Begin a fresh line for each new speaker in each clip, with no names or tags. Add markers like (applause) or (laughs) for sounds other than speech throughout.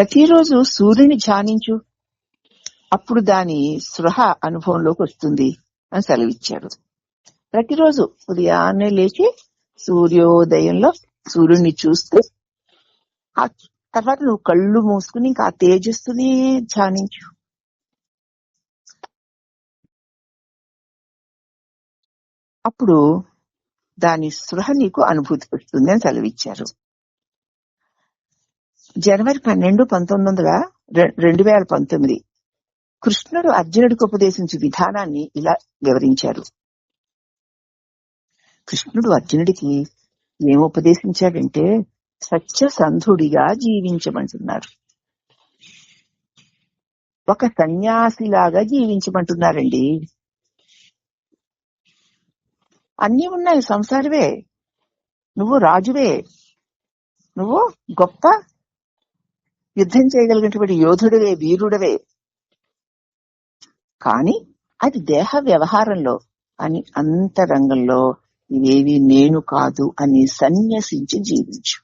ప్రతిరోజు సూర్యుని ధ్యానించు. అప్పుడు దాని సృహ అనుభవంలోకి వస్తుంది అని సెలవిచ్చారు ప్రతిరోజు ఉదయాన్నే లేచి సూర్యోదయంలో సూర్యుడిని చూస్తూ ఆ తర్వాత నువ్వు కళ్ళు మూసుకుని ఇంకా ఆ తేజస్సుని ధ్యానించు. అప్పుడు దాని సృహ నీకు అనుభూతి వస్తుంది అని సెలవిచ్చారు. జనవరి పన్నెండు పంతొమ్మిది వందల రె- రెండు వేల పంతొమ్మిది. కృష్ణుడు అర్జునుడికి ఉపదేశించే విధానాన్ని ఇలా వివరించారు. కృష్ణుడు అర్జునుడికి ఏం ఉపదేశించాడంటే సత్యసంధుడిగా జీవించమంటున్నారు. ఒక సన్యాసిలాగా జీవించమంటున్నారండి. అన్నీ ఉన్నాయి సంసారవే నువ్వు రాజువే. నువ్వు గొప్ప యుద్ధం చేయగలిగినటువంటి యోధుడివే వీరుడవే. కానీ అది దేహ వ్యవహారంలో అని అంతరంగంలో ఇవేవి నేను కాదు అని సన్యసించి జీవించు.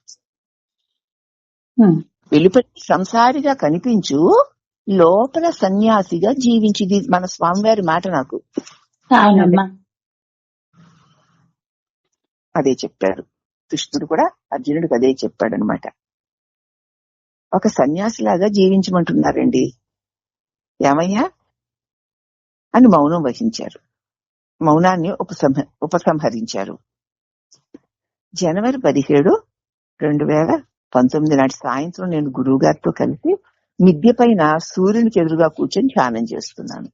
వెలుపటి సంసారిగా కనిపించు లోపల సన్యాసిగా జీవించింది మన స్వామివారి మాట నాకు. అదే చెప్పాడు. కృష్ణుడు కూడా అర్జునుడికి అదే చెప్పాడు అనమాట ఒక సన్యాసిలాగా జీవించమంటున్నారండి. ఏమయ్యా? అని మౌనం వహించారు. మౌనాన్ని ఉపసంహ ఉపసంహరించారు. జనవరి పదిహేడు రెండు వేల పంతొమ్మిది నాటి సాయంత్రం నేను గురువు గారితో కలిసి మిద్దె పైన సూర్యునికి ఎదురుగా కూర్చొని ధ్యానం చేస్తున్నాను.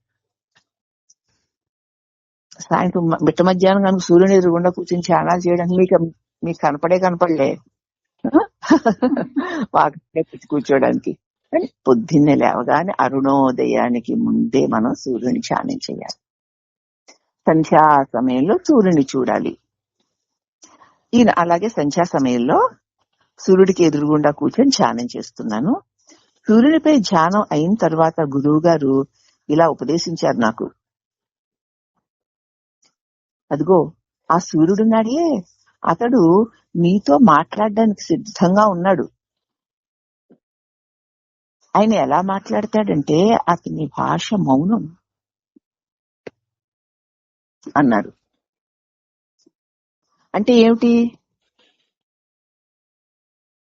సాయంత్రం మిట్ట మధ్యాహ్నం కనుక సూర్యుని ఎదురుగుండా కూర్చొని ధ్యానాలు చేయడానికి మీకు మీకు కనపడే కనపడలే. (laughs) వాకిట్లో కూర్చోడానికి. కానీ పొద్దున్నే లేవగానే అరుణోదయానికి ముందే మనం సూర్యుని ధ్యానం చేయాలి. సంధ్యా సమయంలో సూర్యుని చూడాలి. ఈయన అలాగే సంధ్యా సమయంలో సూర్యుడికి ఎదురుగుండా కూర్చొని ధ్యానం చేస్తున్నాను. సూర్యునిపై ధ్యానం అయిన తర్వాత గురువు గారు ఇలా ఉపదేశించారు నాకు. అదిగో ఆ సూర్యుడున్నాడే. అతడు మీతో మాట్లాడడానికి సిద్ధంగా ఉన్నాడు. ఆయన ఎలా మాట్లాడతాడంటే అతని భాష మౌనం అన్నారు. అంటే ఏమిటి?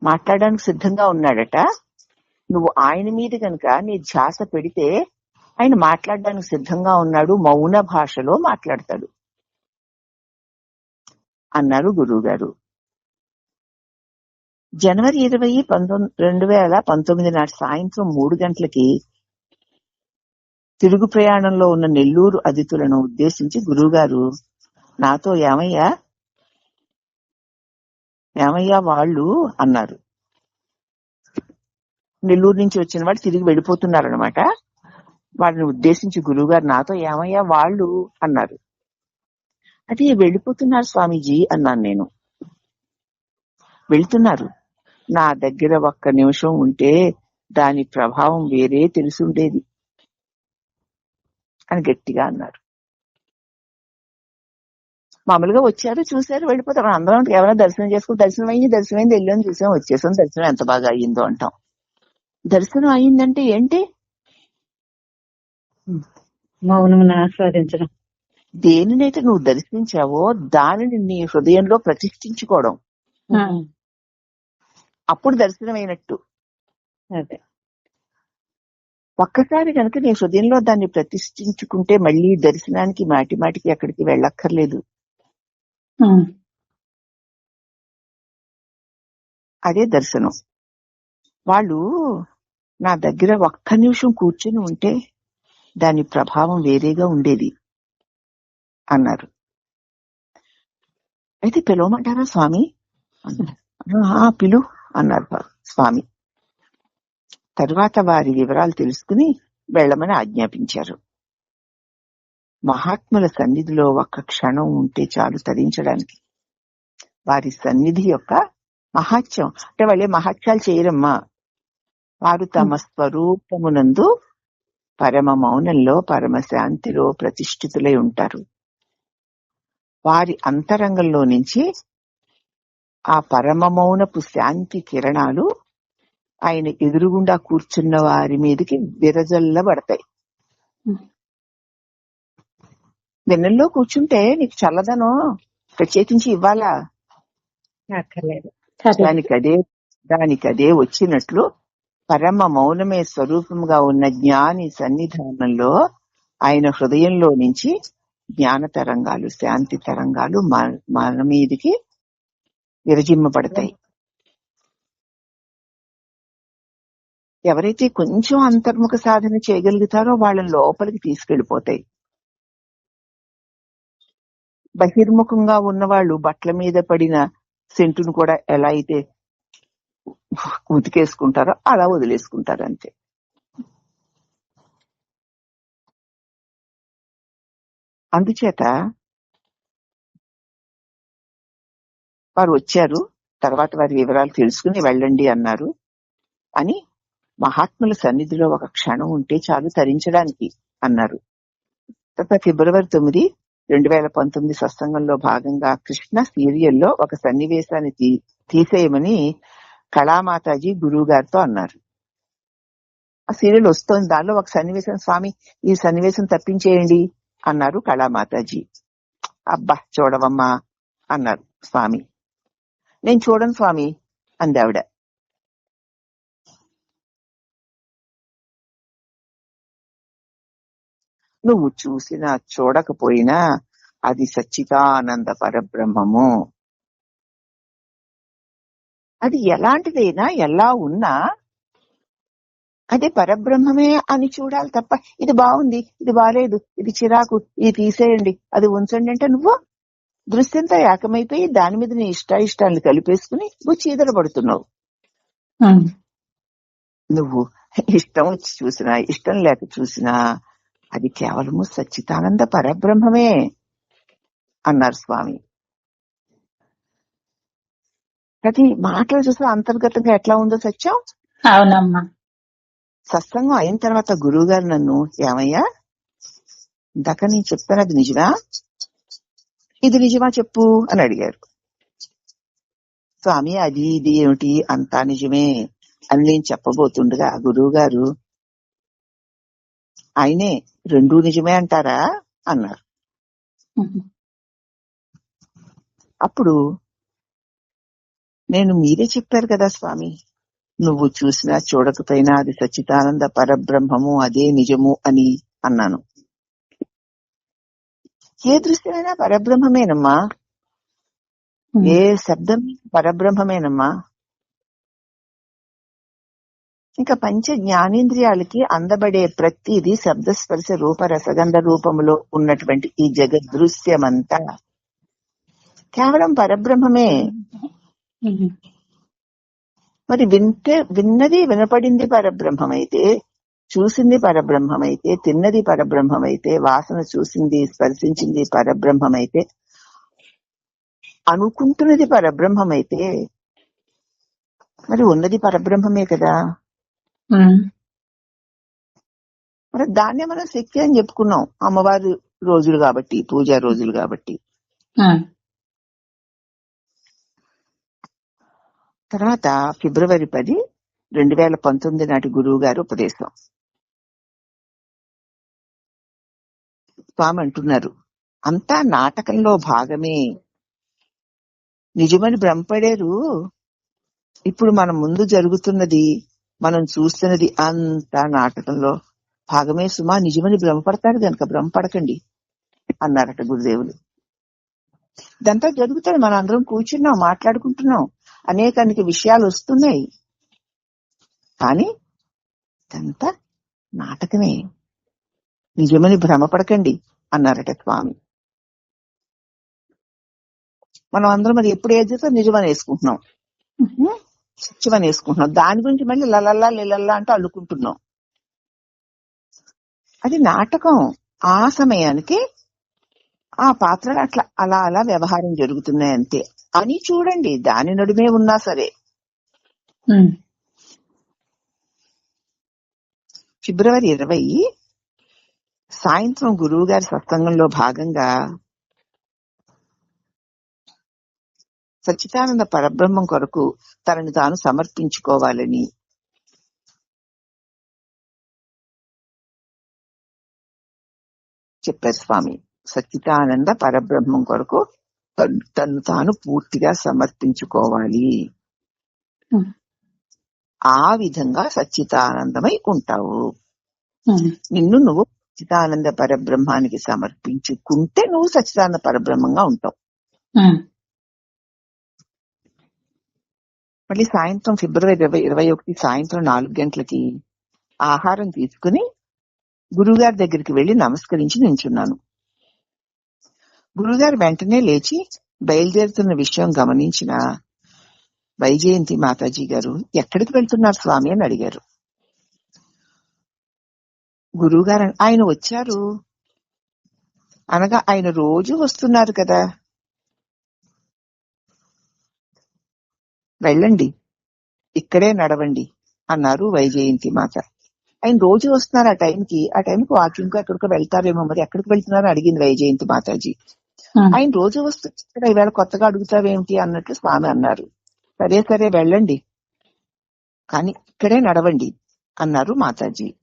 మాట్లాడడానికి సిద్ధంగా ఉన్నాడట. నువ్వు ఆయన మీద కనుక నీ ధ్యాస పెడితే ఆయన మాట్లాడడానికి సిద్ధంగా ఉన్నాడు మౌన భాషలో మాట్లాడతాడు అన్నారు గురువు గారు జనవరి ఇరవై పంతొమ్మిది రెండు వేల పంతొమ్మిది నాటి సాయంత్రం మూడు గంటలకి తిరుగు ప్రయాణంలో ఉన్న నెల్లూరు అతిథులను ఉద్దేశించి గురువుగారు నాతో ఏమయ్యా? ఏమయ్యా? వాళ్ళు అన్నారు. నెల్లూరు నుంచి వచ్చిన వాడు తిరిగి వెళ్ళిపోతున్నారనమాట వాడిని ఉద్దేశించి గురువుగారు నాతో ఏమయ్యా? వాళ్ళు అన్నారు. అది వెళ్ళిపోతున్నారు స్వామీజీ అన్నాను నేను. వెళ్తున్నారు. నా దగ్గర ఒక్క నిమిషం ఉంటే దాని ప్రభావం వేరే తెలుసుండేది. అని గట్టిగా అన్నారు. మామూలుగా వచ్చారు చూశారు వెళ్ళిపోతారు. అందరం ఎవరైనా దర్శనం చేసుకుని దర్శనం అయింది దర్శనం అయింది వెళ్ళాం చూసాం వచ్చేసాం దర్శనం ఎంత బాగా అయ్యిందో అంటాం. దర్శనం అయిందంటే ఏంటి?
మౌనమును ఆస్వాదించడం.
దేనినైతే నువ్వు దర్శించావో దానిని నీ హృదయంలో ప్రతిష్ఠించుకోవడం. అప్పుడు దర్శనం అయినట్టు
అదే.
ఒక్కసారి కనుక నీ హృదయంలో దాన్ని ప్రతిష్ఠించుకుంటే మళ్ళీ దర్శనానికి మాటి మాటికి ఎక్కడికి వెళ్ళక్కర్లేదు. అదే దర్శనం. వాళ్ళు నా దగ్గర ఒక్క నిమిషం కూర్చుని ఉంటే దాని ప్రభావం వేరేగా ఉండేది అన్నారు. అయితే పిలవమంటారా స్వామి? అన్నారు. "ఆ, పిలు. అన్నారు స్వామి. తరువాత వారి వివరాలు తెలుసుకుని వెళ్ళమని ఆజ్ఞాపించారు. మహాత్ముల సన్నిధిలో ఒక్క క్షణం ఉంటే చాలు తరించడానికి. వారి సన్నిధి యొక్క మహాత్యం అంటే వాళ్ళే మహాత్యాలు చేయరమ్మా. వారు తమ స్వరూపమునందు పరమ మౌనంలో పరమ శాంతిలో ప్రతిష్ఠితులై ఉంటారు. వారి అంతరంగంలో నుంచి ఆ పరమ మౌనపు శాంతి కిరణాలు ఆయన ఎదురుగుండా కూర్చున్న వారి మీదకి విరజల్లబడతాయి. వెన్నెల్లో కూర్చుంటే నీకు చల్లదనం ప్రత్యేకించి ఇవ్వాలా?
అక్కర్లేదు
దానికదే దానికదే వచ్చినట్లు పరమ మౌనమే స్వరూపంగా ఉన్న జ్ఞాని సన్నిధానంలో ఆయన హృదయంలో నుంచి జ్ఞాన తరంగాలు శాంతి తరంగాలు మన మన మీదికి విరజిమ్మబడతాయి. ఎవరైతే కొంచెం అంతర్ముఖ సాధన చేయగలుగుతారో వాళ్ళని లోపలికి తీసుకెళ్ళిపోతాయి బహిర్ముఖంగా ఉన్నవాళ్ళు బట్టల మీద పడిన సెంటును కూడా ఎలా అయితే ఉతికేసుకుంటారో అలా వదిలేసుకుంటారు అంతే. అందుచేత వారు వచ్చారు తర్వాత వారి వివరాలు తెలుసుకుని వెళ్ళండి అన్నారు. అని మహాత్ముల సన్నిధిలో ఒక క్షణం ఉంటే చాలు తరించడానికి అన్నారు. తర్వాత ఫిబ్రవరి తొమ్మిది రెండు వేల పంతొమ్మిది సత్సంగంలో భాగంగా కృష్ణ సీరియల్లో ఒక సన్నివేశాన్ని తీ- తీసేయమని కళామాతాజీ గురువు గారితో అన్నారు. ఆ సీరియల్ వస్తోంది. దానిలో ఒక సన్నివేశం స్వామి ఈ సన్నివేశం తప్పించేయండి అన్నారు కళామాతాజీ. అబ్బా చూడవమ్మా అన్నారు స్వామి. నేను చూడను స్వామి అంది ఆవిడ. నువ్వు చూసినా చూడకపోయినా అది సచ్చిదానంద పరబ్రహ్మము. అది ఎలాంటిదైనా ఎలా ఉన్నా అదే పరబ్రహ్మమే అని చూడాలి తప్ప ఇది బాగుంది ఇది బాలేదు ఇది చిరాకు ఇది తీసేయండి అది ఉంచండి అంటే నువ్వు దృశ్యంతో ఏకమైపోయి దాని మీద నీ ఇష్టాయిష్టాలను కలిపేసుకుని నువ్వు చీదరపడుతున్నావు నువ్వు ఇష్టం వచ్చి చూసినా ఇష్టం లేక చూసినా అది కేవలము సచ్చిదానంద పరబ్రహ్మమే అన్నారు స్వామి. ప్రతి మాటలు చూస్తే అంతర్గతంగా ఎట్లా ఉందో సత్యం?
అవునమ్మా.
సత్సంగం అయిన తర్వాత గురువు గారు నన్ను ఏమయ్యా? ఇందాక నేను చెప్తాను అది నిజమా? ఇది నిజమా చెప్పు అని అడిగారు. స్వామి అది ఇది ఏమిటి? అంతా నిజమే అని నేను చెప్పబోతుండగా గురువు గారు ఆయనే రెండూ నిజమే అంటారా? అన్నారు. అప్పుడు నేను మీరే చెప్పారు కదా స్వామి నువ్వు చూసినా చూడకపోయినా అది సచ్చిదానంద పరబ్రహ్మము అదే నిజము అని అన్నాను. ఏ దృశ్యమైనా పరబ్రహ్మమేనమ్మా ఏ శబ్దం పరబ్రహ్మమేనమ్మా. ఇంకా పంచ జ్ఞానేంద్రియాలకి అందబడే ప్రతిదీ శబ్ద స్పర్శ రూప రసగంధ రూపములో ఉన్నటువంటి ఈ జగదృశ్యమంతా కేవలం పరబ్రహ్మమే. మరి వింటే విన్నది వినపడింది పరబ్రహ్మమైతే చూసింది పరబ్రహ్మమైతే తిన్నది పరబ్రహ్మమైతే వాసన చూసింది స్పర్శించింది పరబ్రహ్మమైతే అనుకుంటున్నది పరబ్రహ్మమైతే మరి ఉన్నది పరబ్రహ్మమే కదా. మరి దాన్నే మనం శక్తి అని చెప్పుకున్నాం అమ్మవారి రోజులు కాబట్టి పూజా రోజులు కాబట్టి. తర్వాత ఫిబ్రవరి పది రెండు వేల పంతొమ్మిది నాటి గురువు గారు ఉపదేశం. స్వామి అంటున్నారు. అంతా నాటకంలో భాగమే. నిజమని భ్రమపడారు ఇప్పుడు మన ముందు జరుగుతున్నది మనం చూస్తున్నది అంతా నాటకంలో భాగమే. సుమా నిజమని భ్రమపడతారు కనుక భ్రమపడకండి అన్నారట గురుదేవులు. ఇదంతా జరుగుతుంది. మనం అందరం కూర్చున్నాం మాట్లాడుకుంటున్నాం. అనేక అనేక విషయాలు వస్తున్నాయి. కానీ ఇదంతా నాటకమే. నిజమని భ్రమపడకండి అన్నారట స్వామి. మనం అందరం అది ఎప్పుడు ఏది చేస్తే నిజమని వేసుకుంటున్నాం. సత్యమని వేసుకుంటున్నాం. దాని గురించి మళ్ళీ లలల్లా లిలల్లా అంటూ అల్లుకుంటున్నాం. అది నాటకం. ఆ సమయానికి ఆ పాత్రలు అట్లా అలా అలా వ్యవహారం జరుగుతున్నాయి అంతే. అని చూడండి దాని నడుమే ఉన్నా సరే. ఫిబ్రవరి ఇరవై సాయంత్రం గురువు గారి సత్సంగంలో భాగంగా సచ్చిదానంద పరబ్రహ్మం కొరకు తనను తాను సమర్పించుకోవాలని చెప్పారు స్వామి. సచ్చిదానంద పరబ్రహ్మం కొరకు తను తాను పూర్తిగా సమర్పించుకోవాలి. ఆ విధంగా సచ్చితానందమై ఉంటావు. నిన్ను నువ్వు సచ్చిదానంద పరబ్రహ్మానికి సమర్పించుకుంటే నువ్వు సచ్చిదానంద పరబ్రహ్మంగా ఉంటావు.
ఉమ్,
మళ్ళీ సాయంత్రం ఫిబ్రవరి ఇరవై ఇరవై ఒకటి సాయంత్రం నాలుగు గంటలకి ఆహారం తీసుకుని గురువుగారి దగ్గరికి వెళ్ళి నమస్కరించి నించున్నాను. గురువుగారు వెంటనే లేచి బయలుదేరుతున్న విషయం గమనించిన వైజయంతి మాతాజీ గారు ఎక్కడికి వెళ్తున్నారు స్వామి? అని అడిగారు. గురువుగారు అన్- ఆయన వచ్చారు. అనగా ఆయన రోజు వస్తున్నారు కదా. వెళ్ళండి. ఇక్కడే నడవండి అన్నారు వైజయంతి మాత. ఆయన రోజు వస్తున్నారు ఆ టైంకి. ఆ టైంకి వాకింగ్ ఎక్కడికో వెళ్తారేమో మరి ఎక్కడికి వెళ్తున్నారు అడిగింది వైజయంతి మాతాజీ. ఆయన రోజు వస్తున్నారు ఈవేళ కొత్తగా అడుగుతావేమిటి అన్నట్లు స్వామి అన్నారు. సరే సరే వెళ్ళండి. కానీ ఇక్కడే నడవండి అన్నారు మాతాజీ.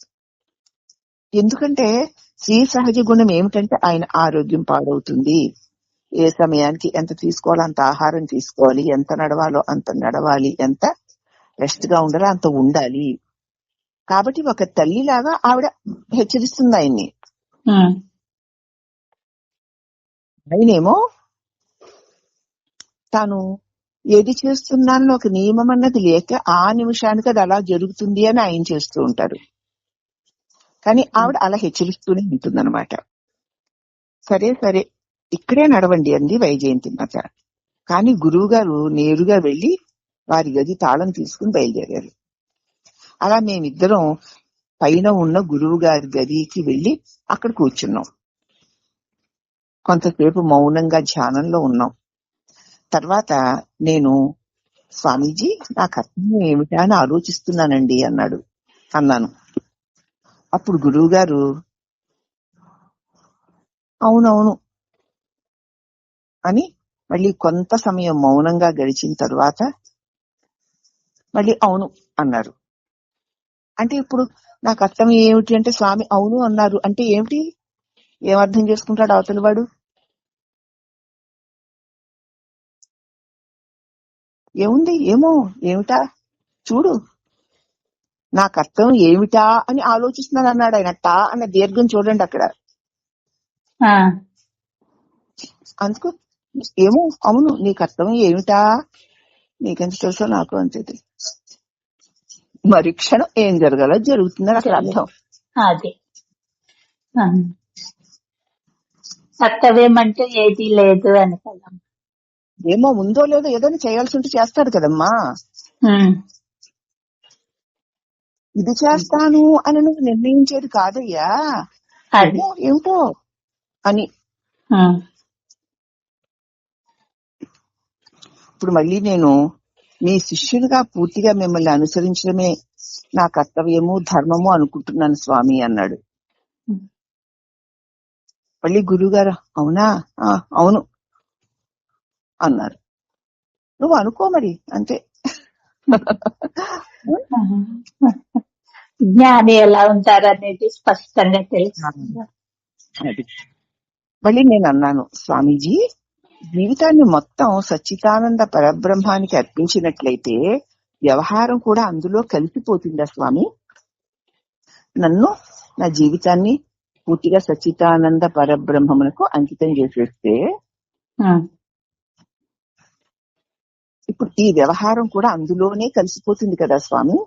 ఎందుకంటే స్త్రీ సహజ గుణం ఏమిటంటే ఆయన ఆరోగ్యం పాడవుతుంది. ఏ సమయానికి ఎంత తీసుకోవాలో అంత ఆహారం తీసుకోవాలి. ఎంత నడవాలో అంత నడవాలి. ఎంత రెస్ట్గా ఉండాలో అంత ఉండాలి. కాబట్టి ఒక తల్లిలాగా ఆవిడ హెచ్చరిస్తుంది ఆయన్ని. ఆయనేమో తాను ఏది చేస్తున్నానని ఒక నియమం అన్నది లేక ఆ నిమిషానికి అది అలా జరుగుతుంది అని ఆయన చేస్తూ ఉంటారు. కానీ ఆవిడ అలా హెచ్చరిస్తూనే ఉంటుందన్నమాట. సరే సరే ఇక్కడే నడవండి అంది వైజయంతి మాత. కానీ గురువు గారు నేరుగా వెళ్ళి వారి గది తాళం తీసుకుని బయలుదేరారు. అలా మేమిద్దరం పైన ఉన్న గురువు గారి గదికి వెళ్ళి అక్కడ కూర్చున్నాం. కొంతసేపు మౌనంగా ధ్యానంలో ఉన్నాం. తర్వాత నేను స్వామీజీ నా కర్తవ్యం ఏమిటా అని ఆలోచిస్తున్నానండి అన్నాడు అన్నాను. అప్పుడు గురువు గారు అవునవును అని మళ్ళీ కొంత సమయం మౌనంగా గడిచిన తర్వాత మళ్ళీ అవును అన్నారు. అంటే ఇప్పుడు నా అర్థం ఏమిటి అంటే స్వామి అవును అన్నారు. అంటే ఏమిటి? ఏమర్థం చేసుకుంటాడు అవతలి వాడు ఏముంది? ఏమో? ఏమిటా? చూడు. నా కర్తవ్యం ఏమిటా అని ఆలోచిస్తున్నాను అన్నాడు ఆయన. టా అన్న దీర్ఘం చూడండి అక్కడ. అందుకు ఏమో అవును నీ కర్తవ్యం ఏమిటా? నీకెంత తెలుసో నాకు అంతే తెలుసు. మరి క్షణం ఏం జరగాలో జరుగుతుందని అక్కడ అర్థం.
అది. ఆ. కర్తవ్యం అంటే ఏది లేదు అని కదా.
ఏమో ఉందో లేదో ఏదైనా చేయాల్సి ఉంటే చేస్తాడు కదమ్మా. ఇది చేస్తాను అని నువ్వు నిర్ణయించేది కాదయ్యా. ఏమిటో అని. ఇప్పుడు మళ్ళీ నేను మీ శిష్యునిగా పూర్తిగా మిమ్మల్ని అనుసరించడమే నా కర్తవ్యము ధర్మము అనుకుంటున్నాను స్వామి అన్నాడు. మళ్ళీ గురువుగారు అవునా? ఆ, అవును అన్నారు. నువ్వు అనుకో మరి అంతే. (laughs)
జ్ఞాని ఎలా ఉంటారనేది స్పష్టంగా తెలుసు.
మళ్ళీ నేను అన్నాను స్వామీజీ జీవితాన్ని మొత్తం సచ్చిదానంద పరబ్రహ్మానికి అర్పించినట్లయితే వ్యవహారం కూడా అందులో కలిసిపోతుందా స్వామి? నన్ను నా జీవితాన్ని పూర్తిగా సచ్చిదానంద పరబ్రహ్మమునకు అంకితం చేసేస్తే ఇప్పుడు ఈ వ్యవహారం కూడా అందులోనే కలిసిపోతుంది కదా స్వామి?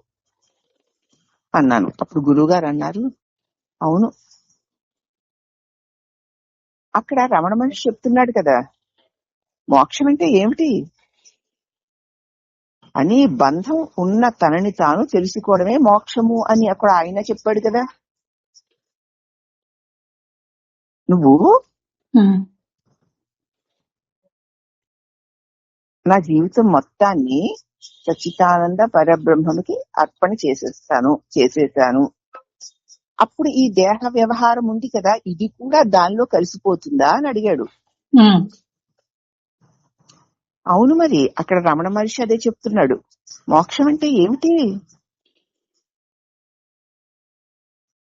అన్నాను. అప్పుడు గురువుగారు అన్నారు అవును. అక్కడ రమణ మహర్షి చెప్తున్నాడు కదా మోక్షం అంటే ఏమిటి? అని బంధం ఉన్న తనని తాను తెలుసుకోవడమే మోక్షము అని అక్కడ ఆయన చెప్పాడు కదా. నువ్వు నా జీవితం మొత్తాన్ని సచ్చిదానంద పరబ్రహ్మకి అర్పణ చేసేస్తాను చేసేసాను అప్పుడు ఈ దేహ వ్యవహారం ఉంది కదా ఇది కూడా దానిలో కలిసిపోతుందా అని అడిగాడు. అవును మరి అక్కడ రమణ మహర్షి అదే చెప్తున్నాడు. మోక్షం అంటే ఏమిటి?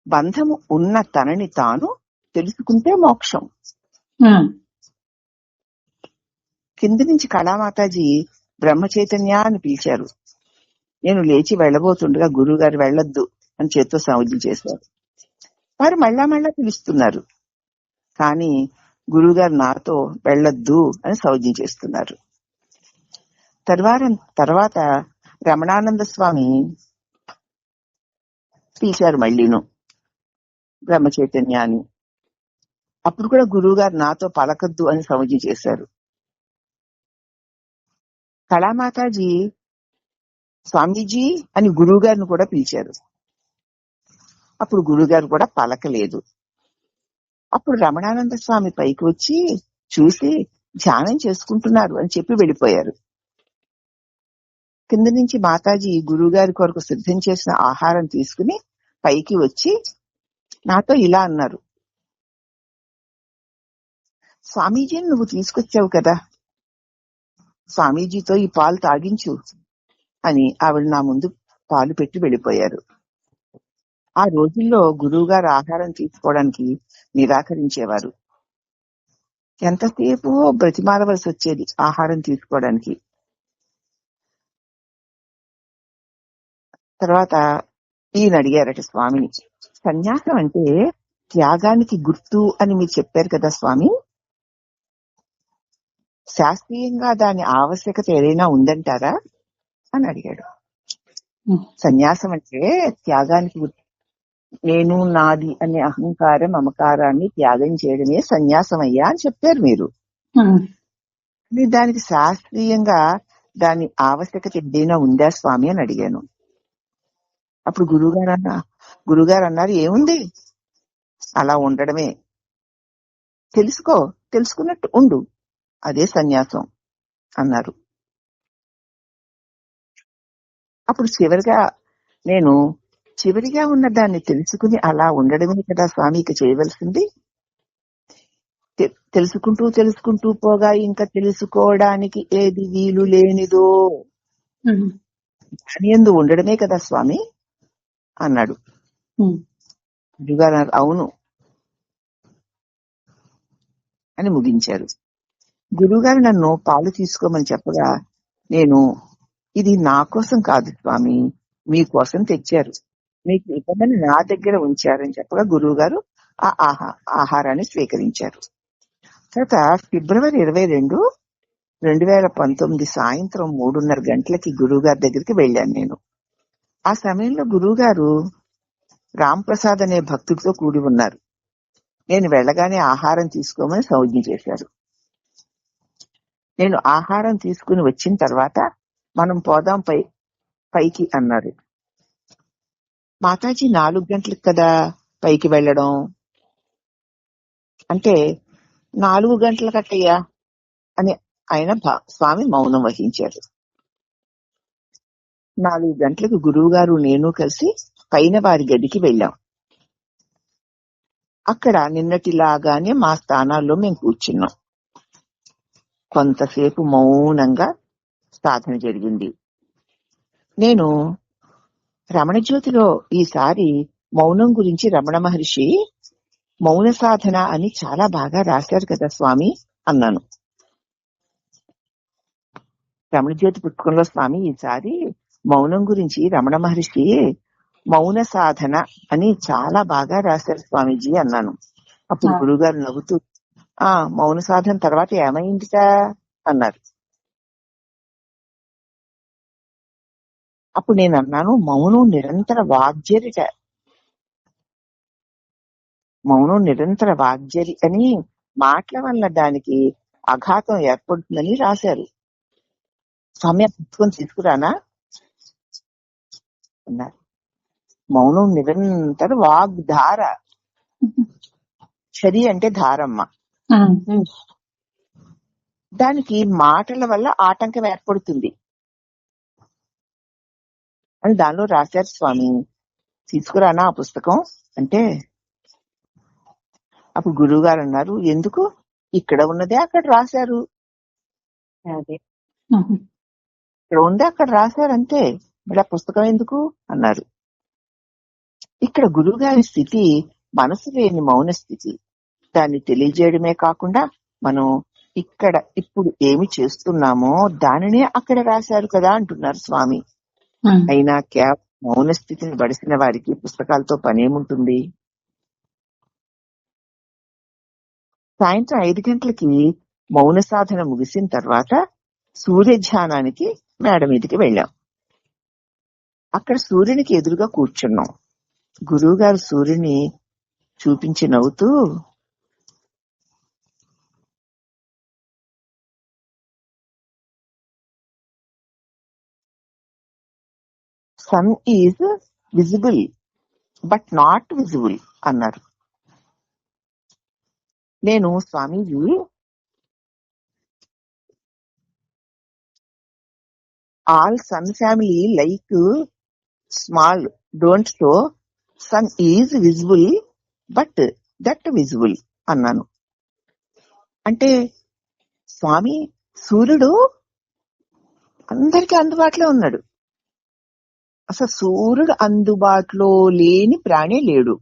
బంధము ఉన్న తనని తాను తెలుసుకుంటే మోక్షం. కింద నుంచి కళామాతాజీ బ్రహ్మ చైతన్య అని పిలిచారు. నేను లేచి వెళ్ళబోతుండగా గురువు గారు వెళ్ళొద్దు అని చేత్తో సౌజ్యం చేశారు. వారు మళ్ళా మళ్ళా పిలుస్తున్నారు. కానీ గురువు గారు నాతో వెళ్ళొద్దు అని సౌజ్యం చేస్తున్నారు. తర్వాత తర్వాత రమణానంద స్వామి పిలిచారు మళ్ళీను బ్రహ్మ చైతన్యాన్ని అప్పుడు కూడా గురువు గారు నాతో పలకద్దు అని సౌజ్యం చేశారు. కళామాతాజీ స్వామీజీ అని గురువు గారిని కూడా పిలిచారు. అప్పుడు గురుగారు కూడా పలకలేదు. అప్పుడు రమణానంద స్వామి పైకి వచ్చి చూసి ధ్యానం చేసుకుంటున్నారు అని చెప్పి వెళ్ళిపోయారు. కింద నుంచి మాతాజీ గురువుగారి కొరకు సిద్ధం చేసిన ఆహారం తీసుకుని పైకి వచ్చి నాతో ఇలా అన్నారు. స్వామీజీని నువ్వు తీసుకొచ్చావు కదా స్వామీజీతో ఈ పాలు తాగించు అని ఆవిడ నా ముందు పాలు పెట్టి వెళ్ళిపోయారు. ఆ రోజుల్లో గురువు గారు ఆహారం తీసుకోవడానికి నిరాకరించేవారు. ఎంతసేపు బ్రతిమాలవలసి వచ్చేది ఆహారం తీసుకోవడానికి? తర్వాత ఈయన అడిగారట స్వామిని సన్యాసం అంటే త్యాగానికి గుర్తు అని మీరు చెప్పారు కదా స్వామి? శాస్త్రీయంగా దాని ఆవశ్యకత ఏదైనా ఉందంటారా? అని అడిగాడు. సన్యాసం అంటే త్యాగానికి నేను నాది అనే అహంకారం మమకారాన్ని త్యాగం చేయడమే సన్యాసం అయ్యా అని చెప్పారు మీరు. దానికి శాస్త్రీయంగా దాని ఆవశ్యకత ఏదైనా ఉందా స్వామి అని అడిగాను. అప్పుడు గురువుగారు అన్న గురుగారు అన్నారు ఏముంది? అలా ఉండడమే. తెలుసుకో తెలుసుకున్నట్టు ఉండు. అదే సన్యాసం అన్నారు అప్పుడు చివరిగా నేను చివరిగా ఉన్న దాన్ని తెలుసుకుని అలా ఉండడమే కదా స్వామి ఇక చేయవలసింది తెలుసుకుంటూ తెలుసుకుంటూ పోగా ఇంకా తెలుసుకోవడానికి ఏది వీలు లేనిదో దాని ఎందు ఉండడమే కదా స్వామి అన్నాడు అవును అని ముగించారు గురువుగారు నన్ను పాలు తీసుకోమని చెప్పగా నేను ఇది నా కోసం కాదు స్వామి మీకోసం తెచ్చారు. మీకు ఇవ్వమని నా దగ్గర ఉంచారని చెప్పగా గురువు గారు ఆ ఆహా ఆహారాన్ని స్వీకరించారు. తర్వాత ఫిబ్రవరి ఇరవై రెండు రెండు వేల పంతొమ్మిది సాయంత్రం మూడున్నర గంటలకి గురువు గారి దగ్గరికి వెళ్ళాను నేను. ఆ సమయంలో గురువు గారు రామ్ ప్రసాద్ అనే భక్తుడితో కూడి ఉన్నారు. నేను వెళ్ళగానే ఆహారం తీసుకోమని సౌజ్ఞ చేశారు. నేను ఆహారం తీసుకుని వచ్చిన తర్వాత మనం పోదాం పై పైకి అన్నారు. మాతాజీ నాలుగు గంటలకు కదా పైకి వెళ్ళడం? అంటే నాలుగు గంటల కట్టయ్యా అని ఆయన భా- స్వామి మౌనం వహించారు. నాలుగు గంటలకు గురువు గారు నేను కలిసి పైన వారి గదికి వెళ్ళాం. అక్కడ నిన్నటిలాగానే మా స్థానాల్లో మేము కూర్చున్నాం. కొంతసేపు మౌనంగా సాధన జరిగింది. నేను రమణ జ్యోతిలో ఈసారి మౌనం గురించి రమణ మహర్షి మౌన సాధన అని చాలా బాగా రాశారు కదా స్వామి అన్నాను. రమణ జ్యోతి పుస్తకంలో స్వామి ఈసారి మౌనం గురించి రమణ మహర్షి మౌన సాధన అని చాలా బాగా రాశారు స్వామీజీ అన్నాను. అప్పుడు. గురుగారు నవ్వుతూ ఆ మౌన సాధన తర్వాత ఏమైందిట అన్నారు. అప్పుడు నేను అన్నాను మౌనం నిరంతర వాగ్జరిట మౌనం నిరంతర వాగ్జరి అని మాటల వల్ల దానికి అఘాతం ఏర్పడుతుందని రాశారు. స్వామి పుస్తకం తీసుకురానా? అన్నారు. మౌనం నిరంతర వాగ్ధార. (laughs) చరి అంటే ధారమ్మ. దానికి మాటల వల్ల ఆటంకం ఏర్పడుతుంది. అని దానిలో రాశారు స్వామి. తీసుకురానా ఆ పుస్తకం? అంటే అప్పుడు గురువు గారు అన్నారు ఎందుకు? ఇక్కడ ఉన్నదే అక్కడ రాశారు. ఇక్కడ ఉంది అక్కడ రాశారు అంతే. మరి ఆ పుస్తకం ఎందుకు? అన్నారు. ఇక్కడ గురువు గారి స్థితి మనసు లేని మౌన స్థితి. దాన్ని తెలియజేయడమే కాకుండా మనం ఇక్కడ ఇప్పుడు ఏమి చేస్తున్నామో దానినే అక్కడ రాశారు కదా అంటున్నారు స్వామి. అయినా కేవలం మౌన స్థితిని బడిసిన వారికి పుస్తకాలతో పనేముంటుంది? సాయంత్రం ఐదు గంటలకి మౌన సాధన ముగిసిన తర్వాత సూర్య ధ్యానానికి మేడ మీదకి వెళ్ళాం. అక్కడ సూర్యునికి ఎదురుగా కూర్చున్నాం. గురువు గారు సూర్యుని చూపించి నవ్వుతూ sun is visible but not visible అన్నారు. నేను Swamiji all sun family like small don't show sun is visible but that visible అన్నాను. అంటే స్వామి సూర్యుడు అందరికీ అందుబాటులో ఉన్నాడు. అసలు సూర్యుడు అందుబాటులో లేని ప్రాణి లేడు.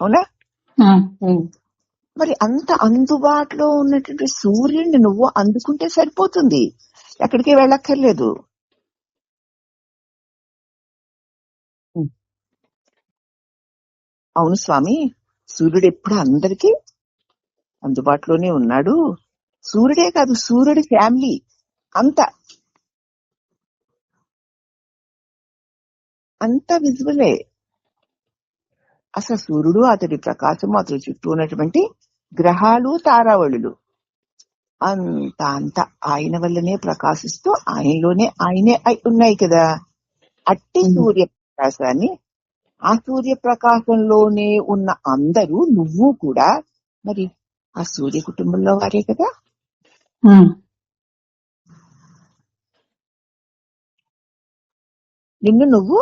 అవునా? మరి అంత అందుబాటులో ఉన్నటువంటి సూర్యుడిని నువ్వు అందుకుంటే సరిపోతుంది. ఎక్కడికి వెళ్ళక్కర్లేదు. అవును స్వామి సూర్యుడు ఎప్పుడు అందరికీ అందుబాటులోనే ఉన్నాడు. సూర్యుడే కాదు సూర్యుడి ఫ్యామిలీ అంత. అంత విజిబులే. అసలు సూర్యుడు అతడి ప్రకాశం అతడి చుట్టూ ఉన్నటువంటి గ్రహాలు తారావళులు. అంత అంత ఆయన వల్లనే ప్రకాశిస్తూ ఆయనలోనే ఆయనే అయి ఉన్నాయి కదా. అట్టి. సూర్య ప్రకాశాన్ని ఆ సూర్య ప్రకాశంలోనే ఉన్న అందరూ నువ్వు కూడా మరి ఆ సూర్య కుటుంబంలో వారే కదా. నిన్ను నువ్వు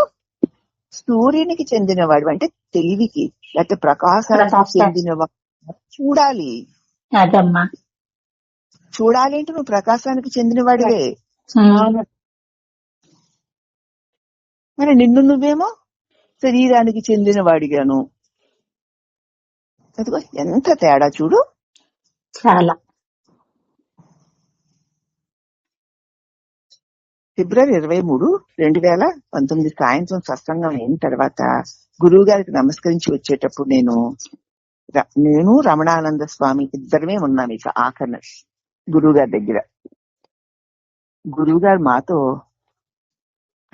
సూర్యునికి చెందినవాడు అంటే తెలివికి లేకపోతే ప్రకాశానికి
ప్రకాశం.
చెందినవాడు చూడాలి.
అదమ్మా.
చూడాలి అంటే నువ్వు ప్రకాశానికి చెందినవాడివే? మరి నిన్ను నువ్వేమో శరీరానికి చెందినవాడిగాను. అదిగో ఎంత తేడా చూడు.
చాలా.
ఫిబ్రవరి ఇరవై మూడు రెండు వేల పంతొమ్మిది సాయంత్రం సత్సంగం అయిన తర్వాత గురువు గారికి నమస్కరించి వచ్చేటప్పుడు నేను ర- నేను రమణానంద స్వామి ఇద్దరమే ఉన్నాం ఇక ఆఖరణ గురువు గారి దగ్గర. గురువు గారు మాతో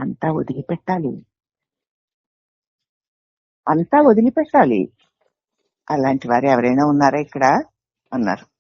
అంతా వదిలిపెట్టాలి. అంతా వదిలిపెట్టాలి. అలాంటి వారు ఎవరైనా ఉన్నారా ఇక్కడ? అన్నారు.